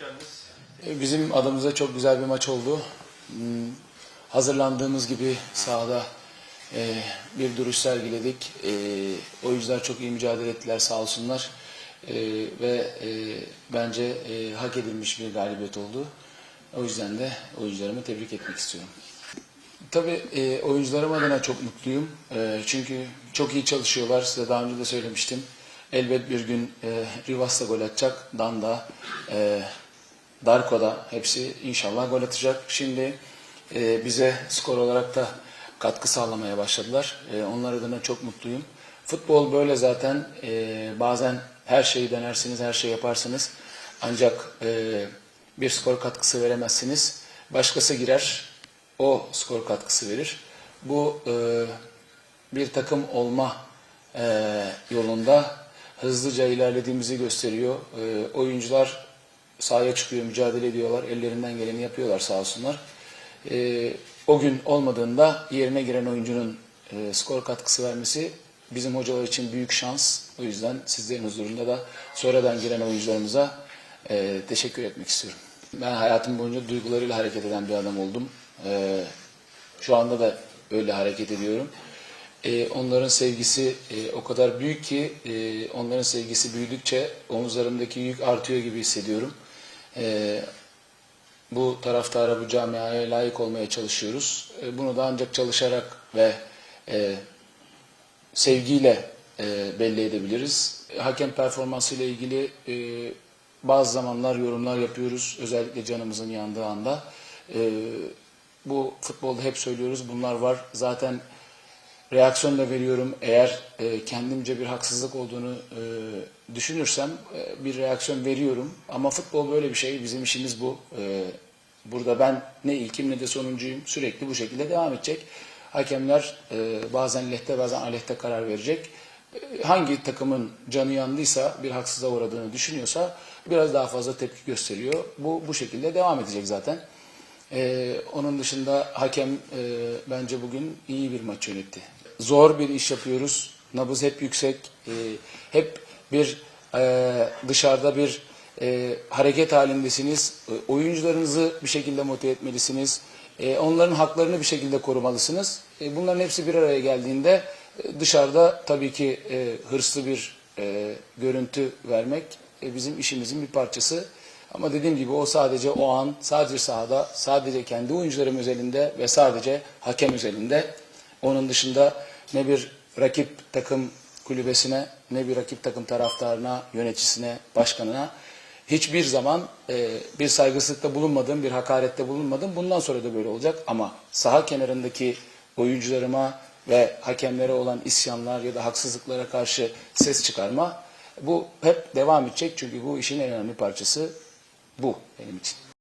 geldiniz. E, Bizim adımıza çok güzel bir maç oldu. Hmm, Hazırlandığımız gibi sahada e, bir duruş sergiledik. E, oyuncular çok iyi mücadele ettiler sağ olsunlar. Ve bence hak edilmiş bir galibiyet oldu. O yüzden de oyuncularımı tebrik etmek istiyorum. Tabii e, oyuncularım adına çok mutluyum. Çünkü çok iyi çalışıyorlar. Size daha önce de söylemiştim. Elbet bir gün e, gol atacak. Danda, e, Darko'da hepsi inşallah gol atacak. Şimdi e, bize skor olarak da katkı sağlamaya başladılar. E, onlar adına çok mutluyum. Futbol böyle zaten. E, bazen her şeyi denersiniz, her şeyi yaparsınız. Ancak e, bir skor katkısı veremezsiniz. Başkası girer, o skor katkısı verir. Bu e, bir takım olma e, yolunda hızlıca ilerlediğimizi gösteriyor. E, oyuncular sahaya çıkıyor, mücadele ediyorlar, ellerinden geleni yapıyorlar sağ olsunlar. E, o gün olmadığında yerine giren oyuncunun e, skor katkısı vermesi bizim hocalar için büyük şans. O yüzden sizlerin huzurunda da sonradan giren oyuncularımıza e, teşekkür etmek istiyorum. Ben hayatım boyunca duygularıyla hareket eden bir adam oldum. E, şu anda da öyle hareket ediyorum. E, onların sevgisi e, o kadar büyük ki e, onların sevgisi büyüdükçe omuzlarımdaki yük artıyor gibi hissediyorum. E, bu taraftara, bu camiaya layık olmaya çalışıyoruz. E, bunu da ancak çalışarak ve e, sevgiyle e, belli edebiliriz. Hakem performansı ile ilgili e, bazı zamanlar yorumlar yapıyoruz. Özellikle canımızın yandığı anda. E, bu futbolda hep söylüyoruz. Bunlar var. Zaten reaksiyon da veriyorum. Eğer e, kendimce bir haksızlık olduğunu e, düşünürsem e, bir reaksiyon veriyorum. Ama futbol böyle bir şey. Bizim işimiz bu. E, burada ben ne ilkim ne de sonuncuyum. Sürekli bu şekilde devam edecek. Hakemler e, bazen lehte bazen aleyhte karar verecek. E, hangi takımın canı yandıysa, bir haksıza uğradığını düşünüyorsa biraz daha fazla tepki gösteriyor. Bu bu şekilde devam edecek zaten. Ee, onun dışında hakem e, bence bugün iyi bir maç yönetti. Zor bir iş yapıyoruz. Nabız hep yüksek. Ee, hep bir e, dışarıda bir e, hareket halindesiniz. E, oyuncularınızı bir şekilde motive etmelisiniz. E, onların haklarını bir şekilde korumalısınız. E, bunların hepsi bir araya geldiğinde e, dışarıda tabii ki e, hırslı bir e, görüntü vermek e, bizim işimizin bir parçası. Ama dediğim gibi o sadece o an, sadece sahada, sadece kendi oyuncularım özelinde ve sadece hakem özelinde. Onun dışında ne bir rakip takım kulübesine, ne bir rakip takım taraftarına, yöneticisine, başkanına hiçbir zaman e, bir saygısızlıkta bulunmadım, bir hakarette bulunmadım. Bundan sonra da böyle olacak ama saha kenarındaki oyuncularıma ve hakemlere olan isyanlar ya da haksızlıklara karşı ses çıkarma bu hep devam edecek çünkü bu işin en önemli parçası bu benim için.